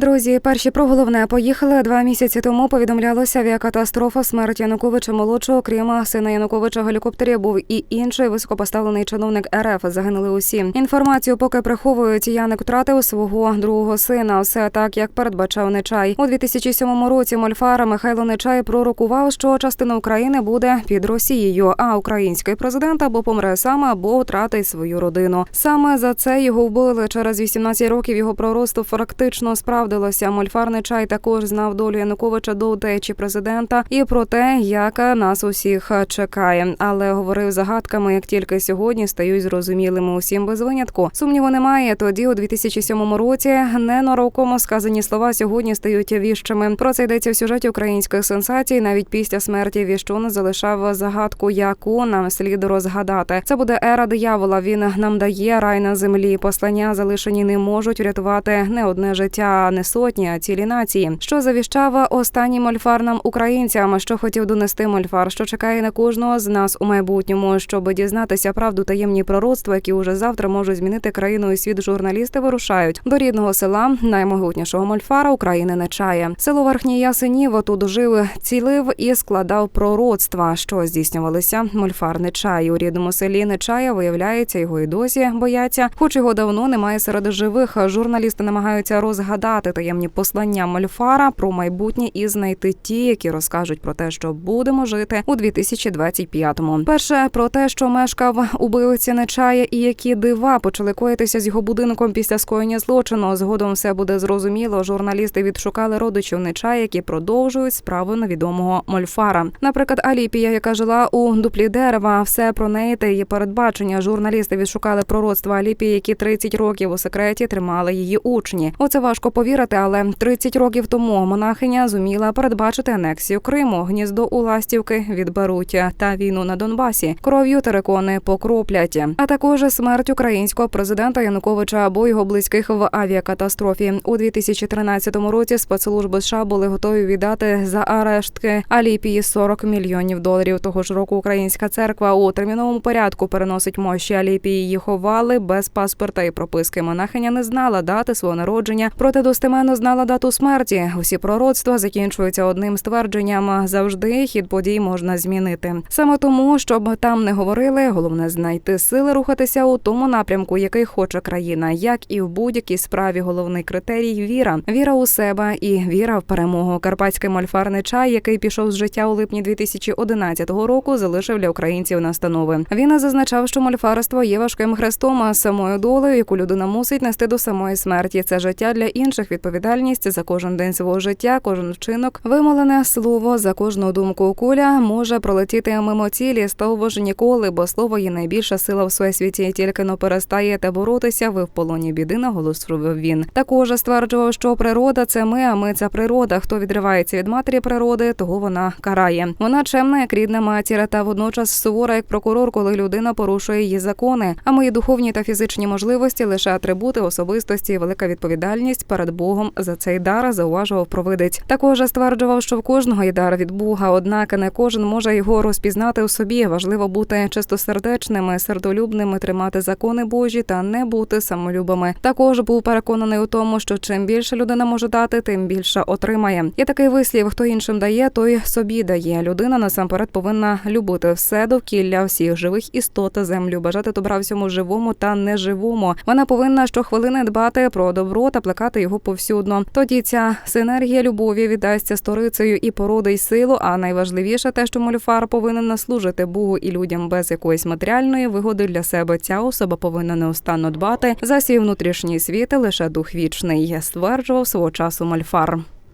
Друзі, перші про головне поїхали два місяці тому. Повідомлялося авіакатастрофа смерть Януковича молодшого. Крім сина Януковича гелікоптері був і інший високопоставлений чиновник РФ. Загинули усі. Інформацію поки приховують. Яник втратив свого другого сина. Все так, як передбачав Нечай. У 2007 році Мольфара Михайло Нечай пророкував, що частина України буде під Росією, а український президент або помре сам, або втратить свою родину. Саме за це його вбили. Через 18 років його проросту фактично справдилося. Мольфар Нечай також знав долю Януковича до утечі президента і про те, як нас усіх чекає. Але говорив загадками, як тільки сьогодні стають зрозумілими усім без винятку. Сумніву немає. Тоді у 2007 році ненароком сказані слова сьогодні стають віщими. Про це йдеться в сюжеті українських сенсацій. Навіть після смерті Віщун залишав загадку, яку нам слід розгадати. Це буде ера диявола. Він нам дає рай на землі. Послання залишені не можуть врятувати не одне життя, а не сотні, а цілі нації. Що завіщав останнім мольфар нам українцям? Що хотів донести мольфар? Що чекає на кожного з нас у майбутньому, щоб дізнатися правду таємні пророцтва, які уже завтра можуть змінити країну і світ. Журналісти вирушають до рідного села наймогутнішого мольфара України не чає. Село Верхній Ясенів тут жив, цілив і складав пророцтва, що здійснювалися. Мольфар Нечай у рідному селі Нечая виявляється, його і досі бояться, хоч його давно немає серед живих. Журналісти намагаються розгадати таємні послання Мольфара про майбутнє і знайти ті, які розкажуть про те, що будемо жити у 2025-му. Перше про те, що мешкав убивці Нечая, і які дива почали коїтися з його будинком після скоєння злочину. Згодом все буде зрозуміло. Журналісти відшукали родичів Нечая, які продовжують справу невідомого Мольфара. Наприклад, Аліпія, яка жила у дуплі дерева, все про неї та її передбачення. Журналісти відшукали пророцтва Аліпії, які 30 років у секреті тримали її учні. Оце важко повірити, але 30 років тому монахиня зуміла передбачити анексію Криму, гніздо у ластівки відберуть та війну на Донбасі. Кров'ю терикони покроплять, а також смерть українського президента Януковича або його близьких в авіакатастрофі у 2013 році. Спецслужби США були готові віддати за арештки Аліпії 40 мільйонів доларів. Того ж року українська церква у терміновому порядку переносить мощі Аліпії. Її ховали без паспорта і прописки. Монахиня не знала дати свого народження, проте достеменно знала дату смерті. Усі пророцтва закінчуються одним ствердженням: завжди хід подій можна змінити. Саме тому, щоб там не говорили, головне знайти сили рухатися у тому напрямку, який хоче країна, як і в будь-якій справі. Головний критерій віра, віра у себе і віра в перемогу. Карпатський мольфарний чай, який пішов з життя у липні 2011 року, залишив для українців настанови. Він зазначав, що мольфарство є важким хрестом, а самою долею, яку людина мусить нести до самої смерті. Це життя для інших відповідальність за кожен день свого життя, кожен вчинок, вимолене слово за кожну думку. Куля може пролетіти мимо цілі, стовбо ж ніколи, бо слово є найбільша сила в всесвіті. Тільки но перестаєте боротися, ви в полоні біди, наголосив він. Також стверджував, що природа це ми, а ми це природа. Хто відривається від матері природи, того вона карає. Вона чемна, як рідна матір, та водночас сувора як прокурор, коли людина порушує її закони. А мої духовні та фізичні можливості лише атрибути особистості, велика відповідальність перед Богом за цей дар зауважував провидець. Також стверджував, що в кожного є дар від Бога, однак не кожен може його розпізнати у собі. Важливо бути чистосердечними, сердолюбними, тримати закони Божі та не бути самолюбами. Також був переконаний у тому, що чим більше людина може дати, тим більше отримає. Є такий вислів: хто іншим дає, той собі дає. Людина насамперед повинна любити все довкілля всіх живих істот, землю, бажати добра всьому живому та неживому. Вона повинна щохвилини дбати про добро та плекати його повсюдно. Тоді ця синергія любові віддасться сторицею і породи й силу. А найважливіше те, що мольфар повинен наслужити Богу і людям без якоїсь матеріальної вигоди для себе. Ця особа повинна неостанно дбати за свій внутрішній світ, і лише дух вічний, стверджував свого часу мольфар.